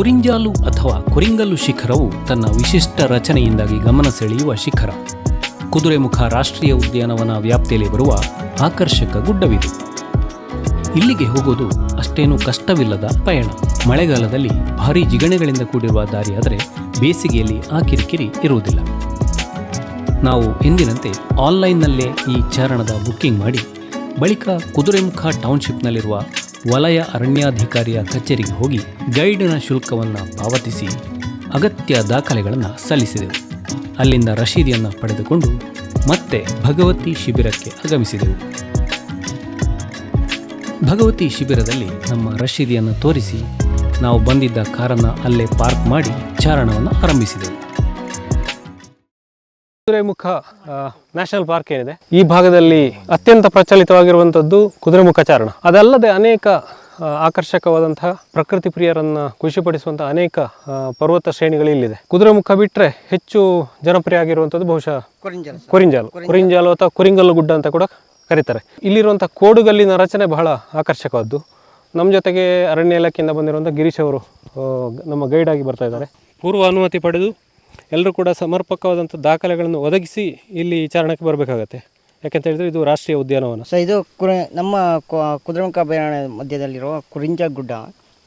ಕುರಿಂಜಾಲು ಅಥವಾ ಕುರಿಂಗಲ್ಲು ಶಿಖರವು ತನ್ನ ವಿಶಿಷ್ಟ ರಚನೆಯಿಂದಾಗಿ ಗಮನ ಸೆಳೆಯುವ ಶಿಖರ. ಕುದುರೆಮುಖ ರಾಷ್ಟ್ರೀಯ ಉದ್ಯಾನವನ ವ್ಯಾಪ್ತಿಯಲ್ಲಿ ಬರುವ ಆಕರ್ಷಕ ಗುಡ್ಡವಿದು. ಇಲ್ಲಿಗೆ ಹೋಗೋದು ಅಷ್ಟೇನು ಕಷ್ಟವಿಲ್ಲದ ಪಯಣ. ಮಳೆಗಾಲದಲ್ಲಿ ಭಾರೀ ಜಿಗಣೆಗಳಿಂದ ಕೂಡಿರುವ ದಾರಿಯಾದರೆ ಬೇಸಿಗೆಯಲ್ಲಿ ಆ ಕಿರಿಕಿರಿ ಇರುವುದಿಲ್ಲ. ನಾವು ಎಂದಿನಂತೆ ಆನ್ಲೈನ್ನಲ್ಲೇ ಈ ಚಾರಣದ ಬುಕ್ಕಿಂಗ್ ಮಾಡಿ ಬಳಿಕ ಕುದುರೆಮುಖ ಟೌನ್ಶಿಪ್ನಲ್ಲಿರುವ ವಲಯ ಅರಣ್ಯಾಧಿಕಾರಿಯ ಕಚೇರಿಗೆ ಹೋಗಿ ಗೈಡಿನ ಶುಲ್ಕವನ್ನು ಪಾವತಿಸಿ ಅಗತ್ಯ ದಾಖಲೆಗಳನ್ನು ಸಲ್ಲಿಸಿದೆವು. ಅಲ್ಲಿಂದ ರಶೀದಿಯನ್ನು ಪಡೆದುಕೊಂಡು ಮತ್ತೆ ಭಗವತಿ ಶಿಬಿರಕ್ಕೆ ಆಗಮಿಸಿದೆವು. ಭಗವತಿ ಶಿಬಿರದಲ್ಲಿ ನಮ್ಮ ರಶೀದಿಯನ್ನು ತೋರಿಸಿ ನಾವು ಬಂದಿದ್ದ ಕಾರನ್ನು ಅಲ್ಲೇ ಪಾರ್ಕ್ ಮಾಡಿ ಚಾರಣವನ್ನು ಆರಂಭಿಸಿದೆವು. ಕುದುರೆಮುಖ ನ್ಯಾಷನಲ್ ಪಾರ್ಕ್ ಏನಿದೆ ಈ ಭಾಗದಲ್ಲಿ ಅತ್ಯಂತ ಪ್ರಚಲಿತವಾಗಿರುವಂಥದ್ದು ಕುದುರೆಮುಖ ಚಾರಣ. ಅದಲ್ಲದೆ ಅನೇಕ ಆಕರ್ಷಕವಾದಂತಹ ಪ್ರಕೃತಿ ಪ್ರಿಯರನ್ನ ಖುಷಿಪಡಿಸುವಂತಹ ಅನೇಕ ಪರ್ವತ ಶ್ರೇಣಿಗಳು ಇಲ್ಲಿದೆ. ಕುದುರೆಮುಖ ಬಿಟ್ಟರೆ ಹೆಚ್ಚು ಜನಪ್ರಿಯ ಆಗಿರುವಂಥದ್ದು ಬಹುಶಃ ಕೊರಿಂಜಾಲು ಕೊರಿಂಜಾಲು. ಅಥವಾ ಕೊರಿಂಗಲ್ಲು ಗುಡ್ಡ ಅಂತ ಕೂಡ ಕರೀತಾರೆ. ಇಲ್ಲಿರುವಂಥ ಕೋಡುಗಲ್ಲಿನ ರಚನೆ ಬಹಳ ಆಕರ್ಷಕವಾದ್ದು. ನಮ್ಮ ಜೊತೆಗೆ ಅರಣ್ಯ ಇಲಾಖೆಯಿಂದ ಬಂದಿರುವಂಥ ಗಿರೀಶ್ ಅವರು ನಮ್ಮ ಗೈಡ್ ಆಗಿ ಬರ್ತಾ ಇದ್ದಾರೆ. ಪೂರ್ವ ಅನುಮತಿ ಪಡೆದು ಎಲ್ಲರೂ ಕೂಡ ಸಮರ್ಪಕವಾದಂಥ ದಾಖಲೆಗಳನ್ನು ಒದಗಿಸಿ ಇಲ್ಲಿ ವಿಚಾರಣೆಗೆ ಬರಬೇಕಾಗತ್ತೆ. ಯಾಕೆಂತ ಹೇಳಿದ್ರೆ ಇದು ರಾಷ್ಟ್ರೀಯ ಉದ್ಯಾನವನ. ಸೊ ಇದು ಕುರಿ ನಮ್ಮ ಕುದುರಮುಖ ಅಭಯಾರಣ್ಯ ಮಧ್ಯದಲ್ಲಿರುವ ಕುರಿಂಜ ಗುಡ್ಡ.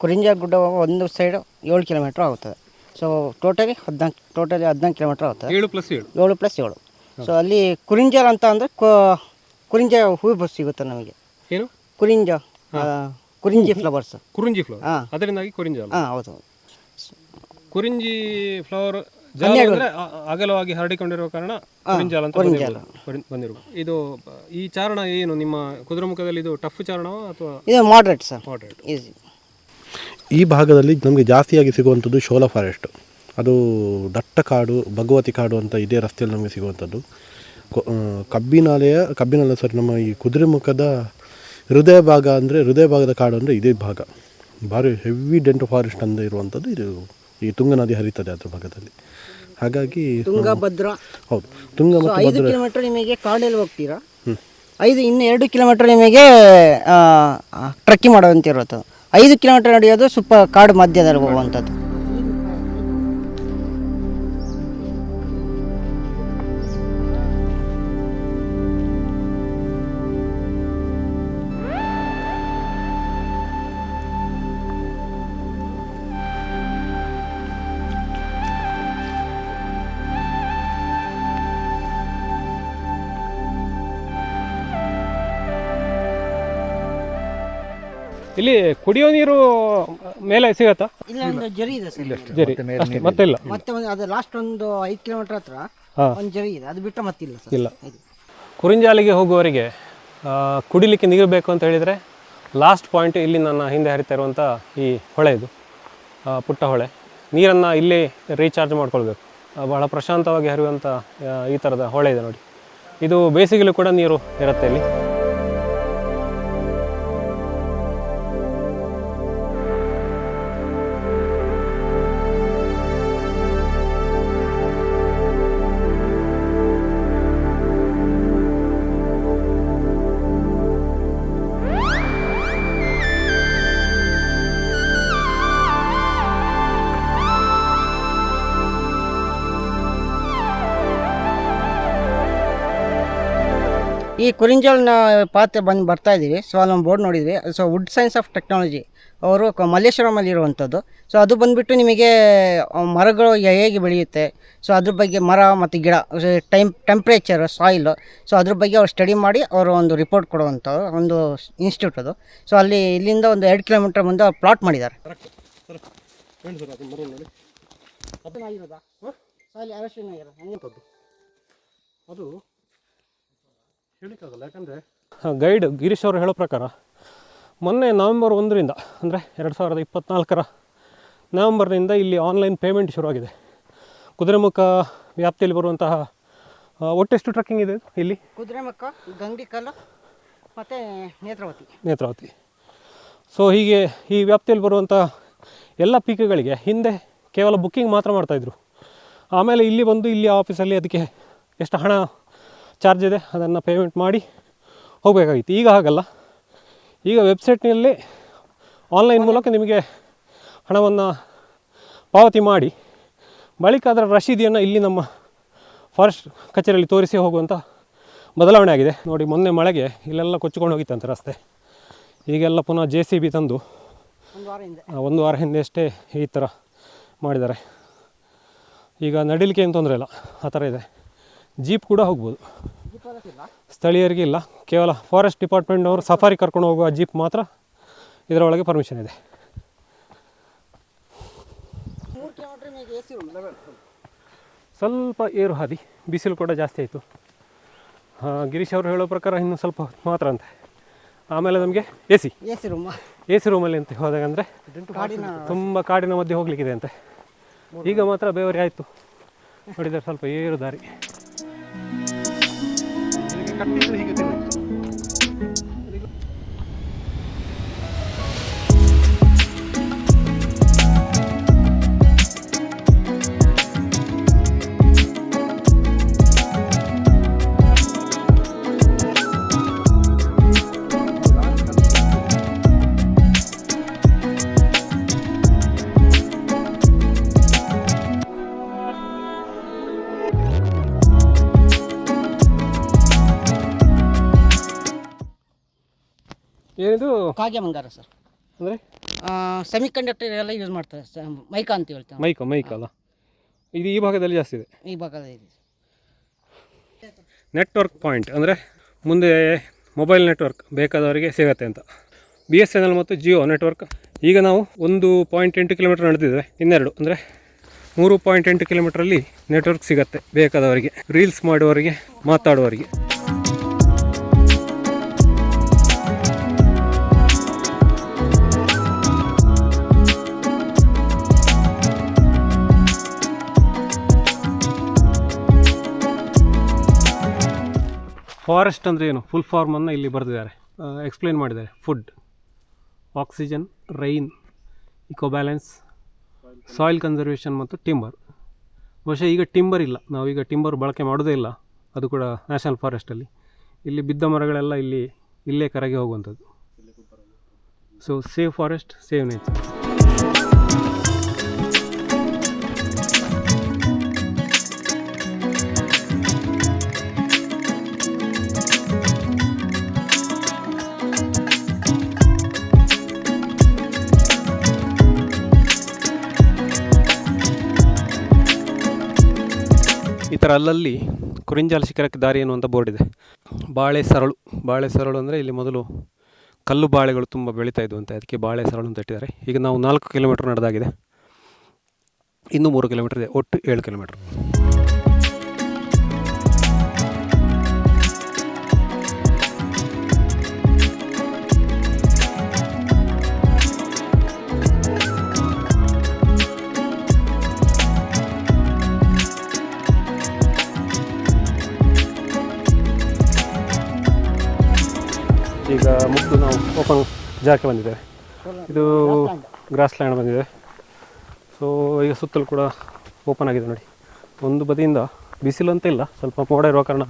ಕುರಿಂಜ ಗುಡ್ಡ ಒಂದು ಸೈಡ್ ಏಳು ಕಿಲೋಮೀಟ್ರ್ ಆಗುತ್ತದೆ. ಸೊ ಟೋಟಲಿ ಹದಿನಾಲ್ಕು ಟೋಟಲಿ ಹದಿನಾಲ್ಕು ಕಿಲೋಮೀಟ್ರ್ ಆಗುತ್ತದೆ. ಏಳು ಪ್ಲಸ್ ಏಳು. ಏಳು ಪ್ಲಸ್ ಏಳು. ಸೊ ಅಲ್ಲಿ ಕುರಿಂಜಲ್ ಅಂತ ಅಂದರೆ ಕುರಿಂಜ ಹೂವು ಬಸ್ ಸಿಗುತ್ತೆ ನಮಗೆ. ಏನು? ಕುರಿಂಜ ಕುರಿಂಜಿ ಫ್ಲವರ್ಸ್ ಕುರಿಂಜಿ ಫ್ಲವರ್ ಹಾಂ. ಅದರಿಂದಾಗಿ ಕುರಿಂಜ ಹಾಂ ಹೌದು. ಹೌದು ಕುರಿಂಜಿ ಫ್ಲವರ್ ಜಾಲ ಅಂದ್ರೆ ಅ- ಅಗಲವಾಗಿ ಹರಡಿಕೊಂಡಿರುವ ಕಾರಣ ಕುರಿಂಜಾಲ ಅಂತ ಬಂದಿರುವ ಇದು ಈ ಚಾರಣ ಏನು? ನಿಮ್ಮ ಕುದುರೆಮುಖದಲ್ಲಿ ಇದು ಟಫ್ ಚಾರಣ ಅಥವಾ ಇದು ಮಾಡ್ರೇಟ್ ಸರ್ ಮಾಡ್ರೇಟ್ ಈಸಿ ಈ ಭಾಗದಲ್ಲಿ ನಮಗೆ ಜಾಸ್ತಿಯಾಗಿ ಸಿಗುವಂಥದ್ದು ಶೋಲಾ ಫಾರೆಸ್ಟ್. ಅದು ದಟ್ಟ ಕಾಡು ಭಗವತಿ ಕಾಡು ಅಂತ ಇದೇ ರಸ್ತೆಯಲ್ಲಿ ನಮಗೆ ಸಿಗುವಂಥದ್ದು. ಕೊ- ಆ, ಕಬ್ಬಿನಾಲೆಯ ಕಬ್ಬಿನಾಲೆ ಸರಿ ನಮ್ಮ ಈ ಕುದುರೆಮುಖದ ಹೃದಯ ಭಾಗ ಅಂದರೆ ಹೃದಯ ಭಾಗದ ಕಾಡು ಅಂದರೆ ಇದೇ ಭಾಗ. ಭಾರಿ ಹೆವಿ ಡೆಂಟ್ ಫಾರೆಸ್ಟ್ ಅಂತ ಇರುವಂಥದ್ದು ಇದು ಈ ತುಂಗ ನದಿ ಹರಿತದೆ ಅದ್ರ ಭಾಗದಲ್ಲಿ. ಹಾಗಾಗಿ ತುಂಗಭದ್ರಾ ಹೌದು. ತುಂಗ ಮತ್ತು ಐದು ಕಿಲೋಮೀಟರ್ ನಿಮಗೆ ಕಾಡಲ್ಲಿ ಹೋಗ್ತೀರಾ? ಐದು ಇನ್ನು ಎರಡು ಕಿಲೋಮೀಟರ್ ನಿಮಗೆ ಟ್ರಕ್ಕಿಂಗ್ ಮಾಡೋದಂತ ಇರುತ್ತೆ ಐದು ಕಿಲೋಮೀಟರ್ ನಡೆಯೋದು ಸ್ವಲ್ಪ ಕಾಡು ಮಧ್ಯದಲ್ಲಿ ಹೋಗುವಂಥದ್ದು. ಇಲ್ಲಿ ಕುಡಿಯೋ ನೀರು ಮೇಲೆ ಸಿಗತ್ತಾ? ಇಲ್ಲ ಒಂದು ಜರಿ ಇದೆ ಸರ್. ಜರಿ. ಅಷ್ಟೇ ಮತ್ತೆ ಇಲ್ಲ. ಮತ್ತೆ ಒಂದು ಅದು ಲಾಸ್ಟ್ ಒಂದು ಐದು ಕಿಲೋಮೀಟರ್ ಹತ್ರ ಹಾ. ಒಂದು ಜರಿ ಇದೆ. ಅದು ಬಿಟ್ಟರೆ ಮತ್ತಿಲ್ಲ ಸರ್. ಇಲ್ಲ. ಇದು. ಕುರಿಂಜಾಲಿಗೆ ಹೋಗುವವರಿಗೆ ಆ, ಕುಡಿಲಿಕ್ಕೆ ನೀರು ಬೇಕು ಅಂತ ಹೇಳಿದರೆ ಲಾಸ್ಟ್ ಪಾಯಿಂಟ್ ಇಲ್ಲಿ ನನ್ನ ಹಿಂದೆ ಹರಿತಾ ಇರುವಂಥ ಈ ಹೊಳೆ ಇದು. ಆ, ಪುಟ್ಟ ಹೊಳೆ. ನೀರನ್ನು ಇಲ್ಲಿ ರೀಚಾರ್ಜ್ ಮಾಡ್ಕೊಳ್ಬೇಕು. ಆ, ಬಹಳ ಪ್ರಶಾಂತವಾಗಿ ಹರಿಯುವಂಥ ಆ, ಈ ಥರದ ಹೊಳೆ ಇದೆ ನೋಡಿ. ಇದು ಬೇಸಿಗೆಲೂ ಕೂಡ ನೀರು ಇರುತ್ತೆ ಇಲ್ಲಿ. ಈ ಕುರಿಂಜಲ್ನ ಪಾತ್ರೆ ಬಂದು ಬರ್ತಾ ಇದ್ದೀವಿ ಸೊ ಅಲ್ಲೊಂದು ಬೋರ್ಡ್ ನೋಡಿದ್ವಿ. So wood science of technology ಅವರು ಮಲ್ಲೇಶ್ವರಮಲ್ಲಿ ಇರುವಂಥದ್ದು ಸೊ ಅದು ಬಂದುಬಿಟ್ಟು ನಿಮಗೆ ಮರಗಳು ಹೇಗೆ ಬೆಳೆಯುತ್ತೆ? ಸೊ ಅದ್ರ ಬಗ್ಗೆ ಮರ ಮತ್ತು ಗಿಡ ಟೈಮ್ ಟೆಂಪ್ರೇಚರ್ ಸಾಯಿಲ್ ಸೊ ಅದ್ರ ಬಗ್ಗೆ ಅವ್ರು ಸ್ಟಡಿ ಮಾಡಿ ಅವರು ಒಂದು ರಿಪೋರ್ಟ್ ಕೊಡುವಂಥ ಒಂದು ಇನ್ಸ್ಟಿಟ್ಯೂಟ್ ಅದು. ಸೊ ಅಲ್ಲಿ, ಇಲ್ಲಿಂದ ಒಂದು ಎರಡು ಕಿಲೋಮೀಟರ್ ಮುಂದೆ ಅವ್ರು ಪ್ಲಾಟ್ ಮಾಡಿದ್ದಾರೆ. ಅದು ಹೇಳಿಕ್ಕಾಗಲ್ಲ ಯಾಕಂದರೆ ಗೈಡ್ ಗಿರೀಶ್ ಅವರು ಹೇಳೋ ಪ್ರಕಾರ ಮೊನ್ನೆ ನವೆಂಬರ್ ಒಂದರಿಂದ ಅಂದರೆ ಎರಡು ಸಾವಿರದ ಇಪ್ಪತ್ನಾಲ್ಕರ ನವೆಂಬರ್ನಿಂದ ಇಲ್ಲಿ ಆನ್ಲೈನ್ ಪೇಮೆಂಟ್ ಶುರುವಾಗಿದೆ. ಕುದುರೆಮುಖ ವ್ಯಾಪ್ತಿಯಲ್ಲಿ ಬರುವಂತಹ ಒಟ್ಟೆಷ್ಟು ಟ್ರೆಕ್ಕಿಂಗ್ ಇದೆ ಇದು ಇಲ್ಲಿ? ಕುದುರೆಮುಖ ಗಂಗಿಕಲ್ಲು ಮತ್ತು ನೇತ್ರಾವತಿ. ನೇತ್ರಾವತಿ. ಸೊ ಹೀಗೆ ಈ ವ್ಯಾಪ್ತಿಯಲ್ಲಿ ಬರುವಂಥ ಎಲ್ಲ ಪೀಕ್ಗಳಿಗೆ ಹಿಂದೆ ಕೇವಲ ಬುಕ್ಕಿಂಗ್ ಮಾತ್ರ ಮಾಡ್ತಾಯಿದ್ರು ಆಮೇಲೆ ಇಲ್ಲಿ ಬಂದು ಇಲ್ಲಿ ಆಫೀಸಲ್ಲಿ ಅದಕ್ಕೆ ಎಷ್ಟು ಹಣ ಚಾರ್ಜ್ ಇದೆ ಅದನ್ನು ಪೇಮೆಂಟ್ ಮಾಡಿ ಹೋಗಬೇಕಾಗಿತ್ತು. ಈಗ ಹಾಗಲ್ಲ. ಈಗ ವೆಬ್ಸೈಟ್ನಲ್ಲಿ ಆನ್ಲೈನ್ ಮೂಲಕ ನಿಮಗೆ ಹಣವನ್ನು ಪಾವತಿ ಮಾಡಿ ಬಳಿಕ ಅದರ ರಶೀದಿಯನ್ನು ಇಲ್ಲಿ ನಮ್ಮ ಫಾರೆಸ್ಟ್ ಕಚೇರಿಯಲ್ಲಿ ತೋರಿಸಿ ಹೋಗುವಂಥ ಬದಲಾವಣೆ ಆಗಿದೆ. ನೋಡಿ ಮೊನ್ನೆ ಮಳೆಗೆ ಇಲ್ಲೆಲ್ಲ ಕೊಚ್ಚಿಕೊಂಡು ಹೋಗಿತ್ತಂತೆ ರಸ್ತೆ. ಈಗೆಲ್ಲ ಪುನಃ ಜೆ ಸಿ ಬಿ ತಂದು ಒಂದು ವಾರ ಹಿಂದೆ. ಒಂದು ವಾರ ಹಿಂದೆ ಅಷ್ಟೇ ಈ ಥರ ಮಾಡಿದ್ದಾರೆ. ಈಗ ನಡಿಲಿಕ್ಕೆ ಏನು ತೊಂದರೆ ಇಲ್ಲ. ಆ ಥರ ಇದೆ. ಜೀಪ್ ಕೂಡ ಹೋಗ್ಬೋದು. ಸ್ಥಳೀಯರಿಗೆ ಇಲ್ಲ. ಕೇವಲ ಫಾರೆಸ್ಟ್ ಡಿಪಾರ್ಟ್ಮೆಂಟ್ನವರು ಸಫಾರಿ ಕರ್ಕೊಂಡು ಹೋಗುವ ಜೀಪ್ ಮಾತ್ರ ಇದರೊಳಗೆ ಪರ್ಮಿಷನ್ ಇದೆ. ಸ್ವಲ್ಪ ಏರು ಹಾದಿ ಬಿಸಿಲು ಕೂಡ ಜಾಸ್ತಿ ಆಯಿತು. ಗಿರೀಶ್ ಅವರು ಹೇಳೋ ಪ್ರಕಾರ ಇನ್ನೂ ಸ್ವಲ್ಪ ಮಾತ್ರ ಅಂತೆ. ಆಮೇಲೆ ನಮಗೆ A C A C room. A C ರೂಮಲ್ಲಿ ಅಂತ ಹೋದಾಗ ಅಂದರೆ ತುಂಬ ಕಾಡಿನ ಮಧ್ಯೆ ಹೋಗ್ಲಿಕ್ಕಿದೆ ಅಂತೆ. ಈಗ ಮಾತ್ರ ಬೇವರಿ ಆಯಿತು. ನೋಡಿದರೆ ಸ್ವಲ್ಪ ಏರು ದಾರಿ. ಕಟ್ಟಿದ್ರೆ ಹೀಗೆ ತಿರುಗಿ. ಏನಿದು? ಕಾಗೆ ಬಂಗಾರ ಸರ್. ಅಂದರೆ? ಸೆಮಿ ಕಂಡಕ್ಟರ್ ಎಲ್ಲ ಯೂಸ್ ಮಾಡ್ತಾರೆ ಸರ್. ಮೈಕಾ ಅಂತ ಹೇಳ್ತಾರೆ ಮೈಕ ಮೈಕ ಅಲ್ಲ? ಇದು ಈ ಭಾಗದಲ್ಲಿ ಜಾಸ್ತಿ ಇದೆ? ಈ ಭಾಗದಲ್ಲಿ ಇದೆ ನೆಟ್ವರ್ಕ್ ಪಾಯಿಂಟ್ ಅಂದರೆ ಮುಂದೆ ಮೊಬೈಲ್ ನೆಟ್ವರ್ಕ್ ಬೇಕಾದವರಿಗೆ ಸಿಗತ್ತೆ ಅಂತ. ಬಿ ಎಸ್ ಎನ್ ಎಲ್ ಮತ್ತು ಜಿಯೋ ನೆಟ್ವರ್ಕ್ ಈಗ ನಾವು ಒಂದು ಪಾಯಿಂಟ್ ಎಂಟು ಕಿಲೋಮೀಟರ್ ನಡೆದಿದ್ದೇವೆ ಇನ್ನೆರಡು. ಅಂದರೆ ಮೂರು ಪಾಯಿಂಟ್ ಎಂಟು ಕಿಲೋಮೀಟ್ರಲ್ಲಿ ನೆಟ್ವರ್ಕ್ ಸಿಗತ್ತೆ ಬೇಕಾದವರಿಗೆ ರೀಲ್ಸ್ ಮಾಡುವವರಿಗೆ ಮಾತಾಡುವವರಿಗೆ. ಫಾರೆಸ್ಟ್ ಅಂದರೆ ಏನು? ಫುಲ್ ಫಾರ್ಮನ್ನು ಇಲ್ಲಿ ಬರೆದಿದ್ದಾರೆ. ಎಕ್ಸ್ಪ್ಲೇನ್ ಮಾಡಿದ್ದಾರೆ. Food oxygen rain eco balance soil conservation ಮತ್ತು ಟಿಂಬರ್ ಬಹುಶಃ ಈಗ ಟಿಂಬರ್ ಇಲ್ಲ. ನಾವೀಗ ಟಿಂಬರ್ ಬಳಕೆ ಮಾಡೋದೇ ಇಲ್ಲ. ಅದು ಕೂಡ ನ್ಯಾಷನಲ್ ಫಾರೆಸ್ಟಲ್ಲಿ ಇಲ್ಲಿ ಬಿದ್ದ ಮರಗಳೆಲ್ಲ ಇಲ್ಲಿ ಇಲ್ಲೇ ಕರಗಿ ಹೋಗುವಂಥದ್ದು. So save forest save nature ಅಲ್ಲಲ್ಲಿ ಕುರಿಂಜಾಲ ಶಿಖರಕ್ಕೆ ದಾರಿ ಎನ್ನುವಂಥ ಬೋರ್ಡ್ ಇದೆ. ಬಾಳೆ ಸರಳು ಬಾಳೆ ಸರಳು ಅಂದರೆ ಇಲ್ಲಿ ಮೊದಲು ಕಲ್ಲು ಬಾಳೆಗಳು ತುಂಬ ಬೆಳೀತಾ ಇದ್ವು ಅಂತ ಅದಕ್ಕೆ ಬಾಳೆ ಸರಳು ಅಂತ ಇಟ್ಟಿದ್ದಾರೆ. ಈಗ ನಾವು ನಾಲ್ಕು ಕಿಲೋಮೀಟ್ರ್ ನಡೆದಾಗಿದೆ. ಇನ್ನೂ ಮೂರು ಕಿಲೋಮೀಟ್ರ್ ಇದೆ, ಒಟ್ಟು ಏಳು ಕಿಲೋಮೀಟ್ರ್ ಜಾಗಕ್ಕೆ ಬಂದಿದ್ದೇವೆ ಇದು ಗ್ರಾಸ್ ಲ್ಯಾಂಡ್ ಬಂದಿದೆ. ಸೊ ಈಗ ಸುತ್ತಲೂ ಕೂಡ ಓಪನ್ ಆಗಿದೆ ನೋಡಿ. ಒಂದು ಬದಿಯಿಂದ ಬಿಸಿಲು ಅಂತ ಇಲ್ಲ ಸ್ವಲ್ಪ ಮೋಡ ಇರುವ ಕಾರಣ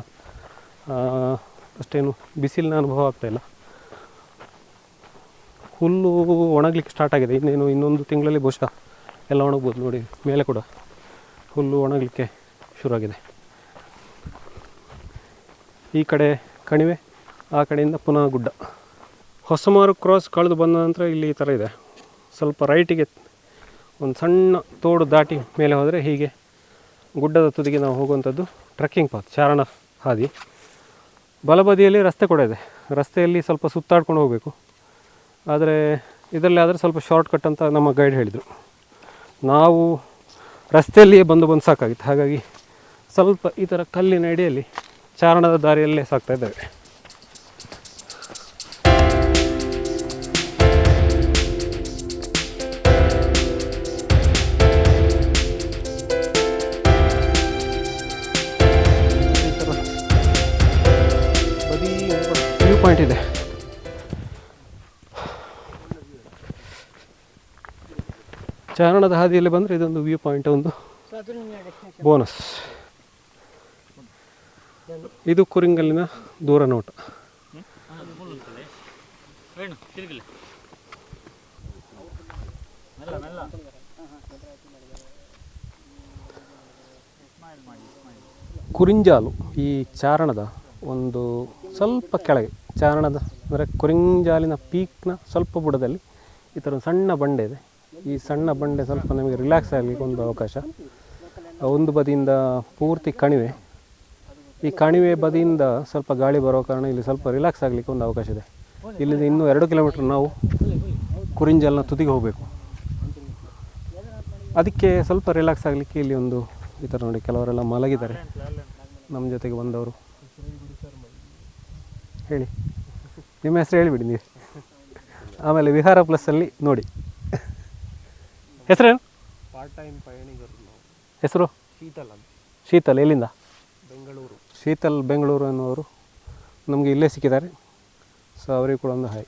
ಅಷ್ಟೇನು ಬಿಸಿಲಿನ ಅನುಭವ ಆಗ್ತಾ ಇಲ್ಲ. ಹುಲ್ಲು ಒಣಗಲಿಕ್ಕೆ ಸ್ಟಾರ್ಟ್ ಆಗಿದೆ. ಇನ್ನೇನು ಇನ್ನೊಂದು ತಿಂಗಳಲ್ಲಿ ಬಹುಶಃ ಎಲ್ಲ ಒಣಗ್ಬೋದು ನೋಡಿ ಮೇಲೆ ಕೂಡ ಹುಲ್ಲು ಒಣಗಲಿಕ್ಕೆ ಶುರುವಾಗಿದೆ. ಈ ಕಡೆ ಕಣಿವೆ ಆ ಕಡೆಯಿಂದ ಪುನಃ ಗುಡ್ಡ. ಹೊಸಮಾರು ಕ್ರಾಸ್ ಕಳೆದು ಬಂದ ನಂತರ ಇಲ್ಲಿ ಈ ಥರ ಇದೆ. ಸ್ವಲ್ಪ ರೈಟಿಗೆ ಒಂದು ಸಣ್ಣ ತೋಡು ದಾಟಿ ಮೇಲೆ ಹೋದರೆ ಹೀಗೆ ಗುಡ್ಡದ ತುದಿಗೆ ನಾವು ಹೋಗುವಂಥದ್ದು ಟ್ರೆಕ್ಕಿಂಗ್ ಪಾತ್, ಚಾರಣ ಹಾದಿ. ಬಲಬದಿಯಲ್ಲಿ ರಸ್ತೆ ಕೂಡ ಇದೆ. ರಸ್ತೆಯಲ್ಲಿ ಸ್ವಲ್ಪ ಸುತ್ತಾಡ್ಕೊಂಡು ಹೋಗಬೇಕು. ಆದರೆ ಇದರಲ್ಲಿ ಆದರೆ ಸ್ವಲ್ಪ ಶಾರ್ಟ್ ಕಟ್ ಅಂತ ನಮ್ಮ ಗೈಡ್ ಹೇಳಿದರು. ನಾವು ರಸ್ತೆಯಲ್ಲಿಯೇ ಬಂದು ಬಂದು ಸಾಕಾಗಿತ್ತು. ಹಾಗಾಗಿ ಸ್ವಲ್ಪ ಈ ಥರ ಕಲ್ಲಿನ ಅಡಿಯಲ್ಲಿ ಚಾರಣದ ದಾರಿಯಲ್ಲೇ ಸಾಕ್ತಾ ಇದ್ದೇವೆ. ಪಾಯಿಂಟ್ ಇದೆ ಚಾರಣದ ಹಾದಿಯಲ್ಲಿ ಬಂದರೆ ಇದೊಂದು ವ್ಯೂ ಪಾಯಿಂಟ್ ಒಂದು. ಬೋನಸ್ ಇದು ಕುರಿಂಗಲ್ಲಿನ ದೂರ ನೋಟ ಕುರಿಂಜಾಲು ಈ ಚಾರಣದ ಒಂದು ಸ್ವಲ್ಪ ಕೆಳಗೆ. ಚಾರಣದ ಅಂದರೆ ಕುರಿಂಜಾಲಿನ ಪೀಕ್ನ ಸ್ವಲ್ಪ ಬುಡದಲ್ಲಿ ಈ ಥರ ಸಣ್ಣ ಬಂಡೆ ಇದೆ. ಈ ಸಣ್ಣ ಬಂಡೆ ಸ್ವಲ್ಪ ನಮಗೆ ರಿಲ್ಯಾಕ್ಸ್ ಆಗಲಿಕ್ಕೆ ಒಂದು ಅವಕಾಶ. ಒಂದು ಬದಿಯಿಂದ ಪೂರ್ತಿ ಕಣಿವೆ. ಈ ಕಣಿವೆ ಬದಿಯಿಂದ ಸ್ವಲ್ಪ ಗಾಳಿ ಬರೋ ಕಾರಣ ಇಲ್ಲಿ ಸ್ವಲ್ಪ ರಿಲ್ಯಾಕ್ಸ್ ಆಗಲಿಕ್ಕೆ ಒಂದು ಅವಕಾಶ ಇದೆ. ಇಲ್ಲಿಂದ ಇನ್ನೂ ಎರಡು ಕಿಲೋಮೀಟ್ರ್ ನಾವು ಕುರಿಂಜಲ್ನ ತುದಿಗೆ ಹೋಗಬೇಕು. ಅದಕ್ಕೆ ಸ್ವಲ್ಪ ರಿಲ್ಯಾಕ್ಸ್ ಆಗಲಿಕ್ಕೆ ಇಲ್ಲಿ ಒಂದು ಈ ಥರ ನೋಡಿ ಕೆಲವರೆಲ್ಲ ಮಲಗಿದ್ದಾರೆ. ನಮ್ಮ ಜೊತೆಗೆ ಬಂದವರು. ಹೇಳಿ. ನಿಮ್ಮ ಹೆಸರು ಹೇಳಿಬಿಡಿ ನೀವು. ಆಮೇಲೆ ವಿಹಾರ ಪ್ಲಸ್ಸಲ್ಲಿ ನೋಡಿ. ಹೆಸರೇನು? ಪಾರ್ಟ್ ಟೈಮ್ ಪಯಣಿಗರು ನಾವು. ಹೆಸರು? ಶೀತಲ್ ಅಂತ. ಶೀತಲ್ ಎಲ್ಲಿಂದ? ಬೆಂಗಳೂರು. ಶೀತಲ್ ಬೆಂಗಳೂರು ಅನ್ನೋರು ನಮಗೆ ಇಲ್ಲೇ ಸಿಕ್ಕಿದ್ದಾರೆ. ಸೊ ಅವರಿಗೆ ಕೂಡ ಒಂದು ಹಾಯ್.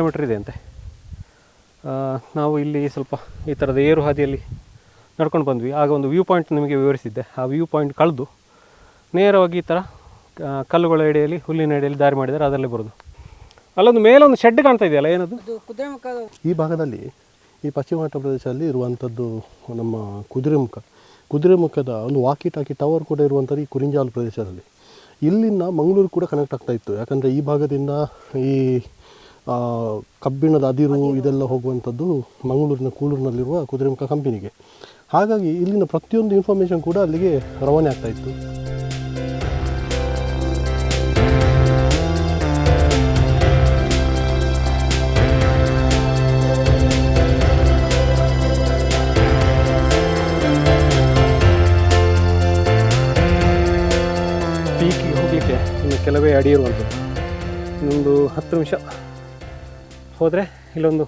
ಕಿಲೋಮೀಟ್ರ್ ಇದೆ ಅಂತೆ. ಆ, ನಾವು ಇಲ್ಲಿ ಸ್ವಲ್ಪ ಈ ಥರದ ಏರು ಹಾದಿಯಲ್ಲಿ ನಡ್ಕೊಂಡು ಬಂದ್ವಿ. ಆಗ ಒಂದು ವ್ಯೂ ಪಾಯಿಂಟ್ ನಿಮಗೆ ವಿವರಿಸಿದ್ದೆ. ಆ ವ್ಯೂ ಪಾಯಿಂಟ್ ಕಳೆದು ನೇರವಾಗಿ ಈ ಥರ ಕಲ್ಲುಗಳ ಎಡೆಯಲ್ಲಿ ಹುಲ್ಲಿನ ಎಡೆಯಲ್ಲಿ ದಾರಿ ಮಾಡಿದರೆ ಅದರಲ್ಲಿ ಬರೋದು. ಅಲ್ಲೊಂದು ಮೇಲೊಂದು ಶೆಡ್ ಕಾಣ್ತಾ ಇದೆಯಲ್ಲ ಏನದು? ಈ ಭಾಗದಲ್ಲಿ ಈ ಪಶ್ಚಿಮ ಘಟ್ಟ ಪ್ರದೇಶದಲ್ಲಿ ಇರುವಂಥದ್ದು ನಮ್ಮ ಕುದುರೆಮುಖ ಕುದುರೆಮುಖದ ಒಂದು ವಾಕಿ ಟಾಕಿ ಟವರ್ ಕೂಡ ಇರುವಂಥದ್ದು ಈ ಕುರಿಂಜಾಲ್ ಪ್ರದೇಶದಲ್ಲಿ. ಇಲ್ಲಿಂದ ಮಂಗಳೂರು ಕೂಡ ಕನೆಕ್ಟ್ ಆಗ್ತಾ ಇತ್ತು. ಯಾಕಂದರೆ ಈ ಭಾಗದಿಂದ ಈ ಕಬ್ಬಿಣದ ಅದಿರು ಇದೆಲ್ಲ ಹೋಗುವಂಥದ್ದು ಮಂಗಳೂರಿನ ಕೂಳೂರಿನಲ್ಲಿರುವ ಕುದುರೆಮುಖ ಕಂಪನಿಗೆ ಹಾಗಾಗಿ ಇಲ್ಲಿನ ಪ್ರತಿಯೊಂದು ಇನ್ಫಾರ್ಮೇಷನ್ ಕೂಡ ಅಲ್ಲಿಗೆ ರವಾನೆ ಆಗ್ತಾ ಇತ್ತು. ಪೀಕಿಗೆ ಹೋಗಲಿಕ್ಕೆ ಇನ್ನು ಕೆಲವೇ ಅಡಿ ಇರುವಂಥದ್ದು. ಇನ್ನೊಂದು ಹತ್ತು ನಿಮಿಷ. ಹೋದರೆ ಇಲ್ಲೊಂದು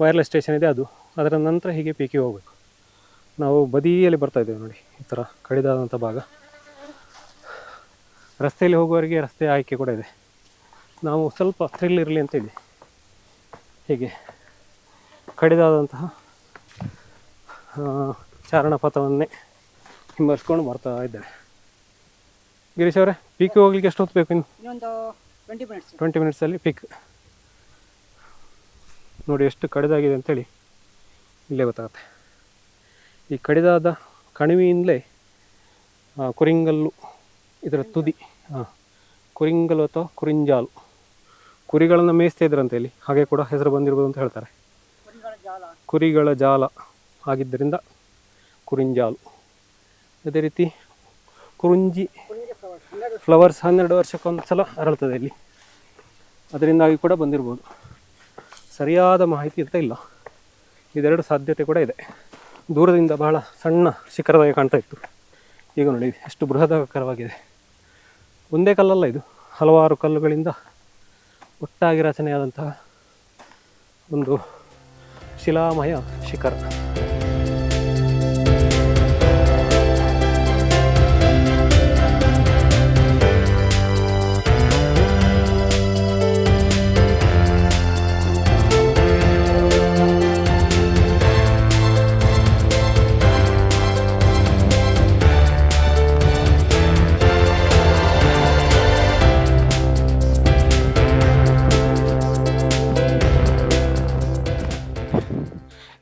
ವೈರ್ಲೆಸ್ ಸ್ಟೇಷನ್ ಇದೆ ಅದು. ಅದರ ನಂತರ ಹೀಗೆ ಪೀಕಿಗೆ ಹೋಗಬೇಕು. ನಾವು ಬದಿಯಲ್ಲಿ ಬರ್ತಾ ಇದ್ದೇವೆ ನೋಡಿ ಈ ಥರ ಕಡಿದಾದಂಥ ಭಾಗ. ರಸ್ತೆಯಲ್ಲಿ ಹೋಗುವವರಿಗೆ ರಸ್ತೆ ಆಯ್ಕೆ ಕೂಡ ಇದೆ. ನಾವು ಸ್ವಲ್ಪ ಥ್ರಿಲ್ ಇರಲಿ ಅಂತೇಳಿ ಹೀಗೆ ಕಡಿದಾದಂತಹ ಚಾರಣ ಪಥವನ್ನೇ ಹಿಂಬರ್ಸ್ಕೊಂಡು ಬರ್ತಾ ಇದ್ದೇವೆ. ಗಿರೀಶ್ ಅವರೇ ಪೀಕ್ ಹೋಗ್ಲಿಕ್ಕೆ ಎಷ್ಟು ಹೊತ್ತು ಬೇಕು ಇನ್ನು? ಇನ್ನೊಂದು ಟ್ವೆಂಟಿ ಮಿನಿಟ್ಸ್ ಟ್ವೆಂಟಿ ಮಿನಿಟ್ಸಲ್ಲಿ ಪಿಕ್ ನೋಡಿ ಎಷ್ಟು ಕಡಿದಾಗಿದೆ ಅಂಥೇಳಿ ಇಲ್ಲೇ ಗೊತ್ತಾಗುತ್ತೆ. ಈ ಕಡಿದಾದ ಕಣಿವೆಯಿಂದಲೇ ಕುರಿಂಗಲ್ಲು ಇದರ ತುದಿ ಹಾಂ ಕುರಿಂಗಲ್ಲು ಅಥವಾ ಕುರಿಂಜಾಲು ಕುರಿಗಳನ್ನು ಮೇಯಿಸ್ತಾ ಇದ್ರಂತೆ ಇಲ್ಲಿ ಹಾಗೆ ಕೂಡ ಹೆಸರು ಬಂದಿರ್ಬೋದು ಅಂತ ಹೇಳ್ತಾರೆ. ಕುರಿಗಳ ಜಾಲ. ಆಗಿದ್ದರಿಂದ ಕುರಿಂಜಾಲು. ಅದೇ ರೀತಿ ಕುರುಂಜಿ ಫ್ಲವರ್ಸ್ ಹನ್ನೆರಡು ವರ್ಷಕ್ಕೊಂದು ಸಲ ಅರಳ್ತದೆ ಇಲ್ಲಿ. ಅದರಿಂದಾಗಿ ಕೂಡ ಬಂದಿರ್ಬೋದು. ಸರಿಯಾದ ಮಾಹಿತಿ ಅಂತ ಇಲ್ಲ. ಇದೆರಡು ಸಾಧ್ಯತೆ ಕೂಡ ಇದೆ. ದೂರದಿಂದ ಬಹಳ ಸಣ್ಣ ಶಿಖರದಾಗೆ ಕಾಣ್ತಾ ಇತ್ತು. ಈಗ ನೋಡಿ, ಎಷ್ಟು ಬೃಹದಾಕಾರವಾಗಿದೆ. ಒಂದೇ ಕಲ್ಲಲ್ಲ ಇದು. ಹಲವಾರು ಕಲ್ಲುಗಳಿಂದ ಒಟ್ಟಾಗಿ ರಚನೆಯಾದಂತಹ ಒಂದು ಶಿಲಾಮಯ ಶಿಖರ.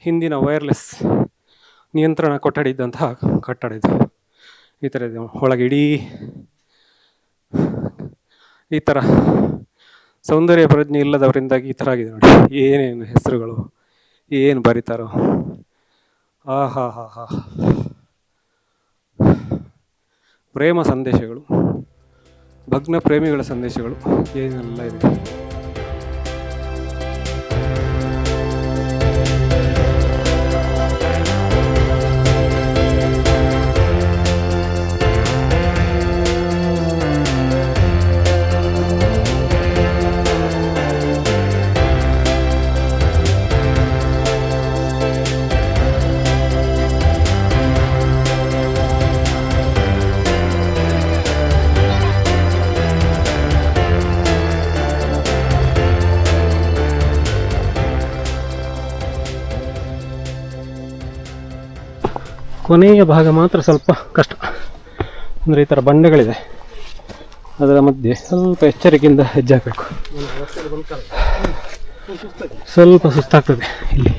ಹಿಂದಿನ ವೈರ್ಲೆಸ್ ನಿಯಂತ್ರಣ ಕೊಠಡಿ ಇದ್ದಂತಹ ಕಟ್ಟಡ ಇದು. ಈ ಥರ ಇದೆ. ಒಳಗೆ ಇಡೀ ಈ ಥರ ಸೌಂದರ್ಯ ಪ್ರಜ್ಞೆ ಇಲ್ಲದವರಿಂದಾಗಿ ಈ ಥರ ಆಗಿದೆ ನೋಡಿ. ಏನೇನು ಹೆಸರುಗಳು, ಏನು ಬರೀತಾರೋ. ಆ ಹಾ ಹಾ ಹಾ. ಪ್ರೇಮ ಸಂದೇಶಗಳು, ಭಗ್ನ ಪ್ರೇಮಿಗಳ ಸಂದೇಶಗಳು, ಏನೆಲ್ಲ ಇದೆ. ಕೊನೆಯ ಭಾಗ ಮಾತ್ರ ಸ್ವಲ್ಪ ಕಷ್ಟ. ಅಂದರೆ ಈ ಥರ ಬಂಡೆಗಳಿದೆ. ಅದರ ಮಧ್ಯೆ ಸ್ವಲ್ಪ ಎಚ್ಚರಿಕೆಯಿಂದ ಹೆಜ್ಜೆ ಹಾಕಬೇಕು ಸ್ವಲ್ಪ ಸುಸ್ತಾಗ್ತದೆ ಇಲ್ಲಿ.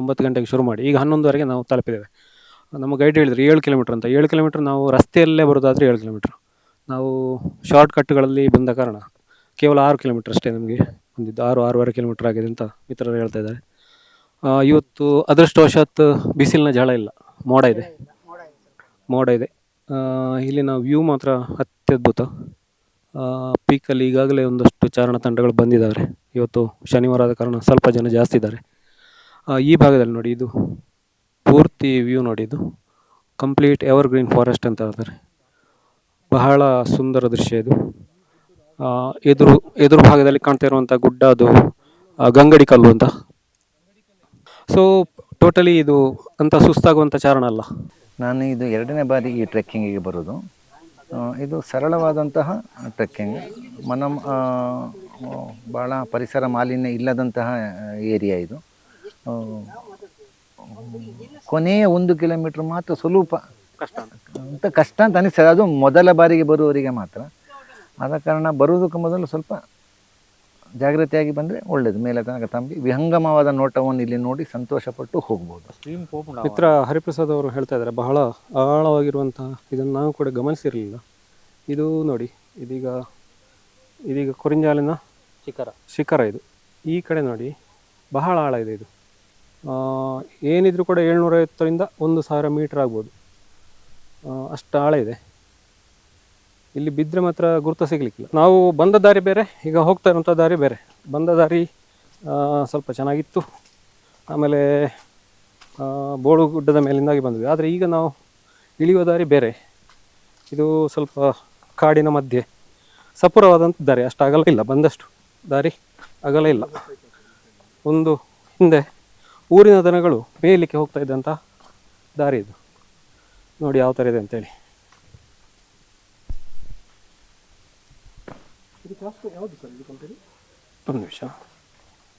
ಒಂಬತ್ತು ಗಂಟೆಗೆ ಶುರು ಮಾಡಿ, ಈಗ ಹನ್ನೊಂದುವರೆಗೆ ನಾವು ತಲುಪಿದ್ದೇವೆ. ನಮ್ಮ ಗೈಡ್ ಹೇಳಿದ್ರು ಏಳು ಕಿಲೋಮೀಟ್ರ್ ಅಂತ. ಏಳು ಕಿಲೋಮೀಟ್ರ್ ನಾವು ರಸ್ತೆಯಲ್ಲೇ ಬರೋದಾದರೆ ಏಳು ಕಿಲೋಮೀಟ್ರ್. ನಾವು ಶಾರ್ಟ್ ಕಟ್ಗಳಲ್ಲಿ ಬಂದ ಕಾರಣ ಕೇವಲ ಆರು ಕಿಲೋಮೀಟ್ರ್ ಅಷ್ಟೇ ನಮಗೆ ಬಂದಿದ್ದು. ಆರು, ಆರೂವರೆ ಕಿಲೋಮೀಟ್ರ್ ಆಗಿದೆ ಅಂತ ಮಿತ್ರರು ಹೇಳ್ತಾ ಇದ್ದಾರೆ. ಇವತ್ತು ಅದೃಷ್ಟವಶಾತ್ ಬಿಸಿಲಿನ ಜಳ ಇಲ್ಲ. ಮೋಡ ಇದೆ. ಮೋಡ ಇದೆ. ಇಲ್ಲಿನ ವ್ಯೂ ಮಾತ್ರ ಅತ್ಯದ್ಭುತ. ಪೀಕಲ್ಲಿ ಈಗಾಗಲೇ ಒಂದಷ್ಟು ಚಾರಣ ತಂಡಗಳು ಬಂದಿದ್ದಾರೆ ಇವತ್ತು ಶನಿವಾರ ಆದ ಕಾರಣ ಸ್ವಲ್ಪ ಜನ ಜಾಸ್ತಿ ಇದ್ದಾರೆ. ಈ ಭಾಗದಲ್ಲಿ ನೋಡಿ ಇದು ಪೂರ್ತಿ ವ್ಯೂ ನೋಡಿ ಇದು. ಕಂಪ್ಲೀಟ್ ಎವರ್ ಗ್ರೀನ್ ಫಾರೆಸ್ಟ್ ಅಂತ ಹೇಳ್ತಾರೆ. ಬಹಳ ಸುಂದರ ದೃಶ್ಯ ಇದು. ಎದುರು ಎದುರು ಭಾಗದಲ್ಲಿ ಕಾಣ್ತಾ ಇರುವಂಥ ಗುಡ್ಡ ಅದು ಗಂಗಡಿ ಕಲ್ಲು ಅಂತ. ಸೊ ಟೋಟಲಿ ಇದು ಅಂತ ಸುಸ್ತಾಗುವಂಥ ಚಾರಣ ಅಲ್ಲ. ನಾನು ಇದು ಎರಡನೇ ಬಾರಿ ಈ ಟ್ರೆಕ್ಕಿಂಗಿಗೆ ಬರೋದು. ಇದು ಸರಳವಾದಂತಹ ಟ್ರೆಕ್ಕಿಂಗ್ ಮನ ಭಾಳ ಪರಿಸರ ಮಾಲಿನ್ಯ ಇಲ್ಲದಂತಹ ಏರಿಯಾ ಇದು. ಕೊನೆಯ ಒಂದು ಕಿಲೋಮೀಟರ್ ಮಾತ್ರ ಸ್ವಲ್ಪ ಕಷ್ಟ ಅಂತ. ಕಷ್ಟ ಅಂತ ಅನಿಸ್ತದೆ. ಅದು ಮೊದಲ ಬಾರಿಗೆ ಬರುವವರಿಗೆ ಮಾತ್ರ. ಆದ ಕಾರಣ ಬರುವುದಕ್ಕೆ ಮೊದಲು ಸ್ವಲ್ಪ ಜಾಗ್ರತೆಯಾಗಿ ಬಂದರೆ ಒಳ್ಳೇದು. ಮೇಲೆ ತನಕ ತಂಬಿ ವಿಹಂಗಮವಾದ ನೋಟವನ್ನು ಇಲ್ಲಿ ನೋಡಿ ಸಂತೋಷಪಟ್ಟು ಹೋಗ್ಬೋದು. ಮಿತ್ರ ಹರಿಪ್ರಸಾದ್ ಅವರು ಹೇಳ್ತಾ ಇದ್ದಾರೆ ಬಹಳ ಆಳವಾಗಿರುವಂತಹ ಇದನ್ನು ನಾವು ಕೂಡ ಗಮನಿಸಿರಲಿಲ್ಲ. ಇದು ನೋಡಿ ಇದೀಗ ಇದೀಗ ಕೊರಿಂಜಾಲಿನ ಶಿಖರ. ಶಿಖರ ಇದು. ಈ ಕಡೆ ನೋಡಿ ಬಹಳ ಆಳ ಇದೆ ಇದು. ಏನಿದ್ರು ಕೂಡ ಏಳ್ನೂರೈವತ್ತರಿಂದ ಒಂದು ಸಾವಿರ ಮೀಟ್ರ್ ಆಗ್ಬೋದು. ಅಷ್ಟು ಆಳ ಇದೆ. ಇಲ್ಲಿ ಬಿದ್ದರೆ ಮಾತ್ರ ಗುರುತ ಸಿಗಲಿಕ್ಕಿಲ್ಲ. ನಾವು ಬಂದ ದಾರಿ ಬೇರೆ, ಈಗ ಹೋಗ್ತಾ ಇರೋಂಥ ದಾರಿ ಬೇರೆ. ಬಂದ ದಾರಿ ಸ್ವಲ್ಪ ಚೆನ್ನಾಗಿತ್ತು. ಆಮೇಲೆ ಬೋಳು ಗುಡ್ಡದ ಮೇಲಿಂದಾಗಿ ಬಂದ್ವಿ. ಆದರೆ ಈಗ ನಾವು ಇಳಿಯುವ ದಾರಿ ಬೇರೆ. ಇದು ಸ್ವಲ್ಪ ಕಾಡಿನ ಮಧ್ಯೆ. ಸಪುರವಾದಂಥ ದಾರಿ. ಅಷ್ಟು ಅಗಲ ಇಲ್ಲ. ಬಂದಷ್ಟು ದಾರಿ ಅಗಲ ಇಲ್ಲ. ಒಂದು ಹಿಂದೆ ಊರಿನ ದನಗಳು ಮೇಯಲಿಕ್ಕೆ ಹೋಗ್ತಾ ಇದ್ದಂಥ ದಾರಿ ಇದು. ನೋಡಿ ಯಾವ ಥರ ಇದೆ ಅಂತೇಳಿ. ಒಂದು ನಿಮಿಷ.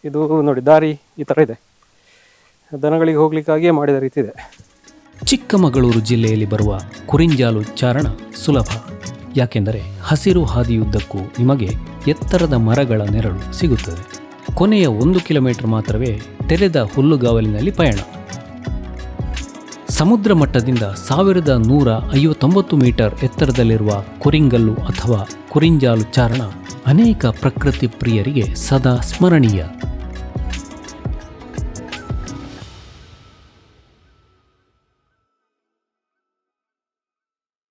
ಇದು ನೋಡಿ ದಾರಿ ಈ ಥರ ಇದೆ. ದನಗಳಿಗೆ ಹೋಗ್ಲಿಕ್ಕಾಗಿಯೇ ಮಾಡಿದ ರೀತಿ ಇದೆ. ಚಿಕ್ಕಮಗಳೂರು ಜಿಲ್ಲೆಯಲ್ಲಿ ಬರುವ ಕುರಿಂಜಾಲು ಚಾರಣ ಸುಲಭ. ಯಾಕೆಂದರೆ ಹಸಿರು ಹಾದಿಯುದ್ದಕ್ಕೂ ನಿಮಗೆ ಎತ್ತರದ ಮರಗಳ ನೆರಳು ಸಿಗುತ್ತದೆ. ಕೊನೆಯ ಒಂದು ಕಿಲೋಮೀಟರ್ ಮಾತ್ರವೇ ತೆರೆದ ಹುಲ್ಲುಗಾವಲಿನಲ್ಲಿ ಪಯಣ. ಸಮುದ್ರ ಮಟ್ಟದಿಂದ ಸಾವಿರದ ನೂರ ಐವತ್ತೊಂಬತ್ತು ಮೀಟರ್ ಎತ್ತರದಲ್ಲಿರುವ ಕುರಿಂಗಲ್ಲು ಅಥವಾ ಕುರಿಂಜಾಲು ಚಾರಣ ಅನೇಕ ಪ್ರಕೃತಿ ಪ್ರಿಯರಿಗೆ ಸದಾ ಸ್ಮರಣೀಯ.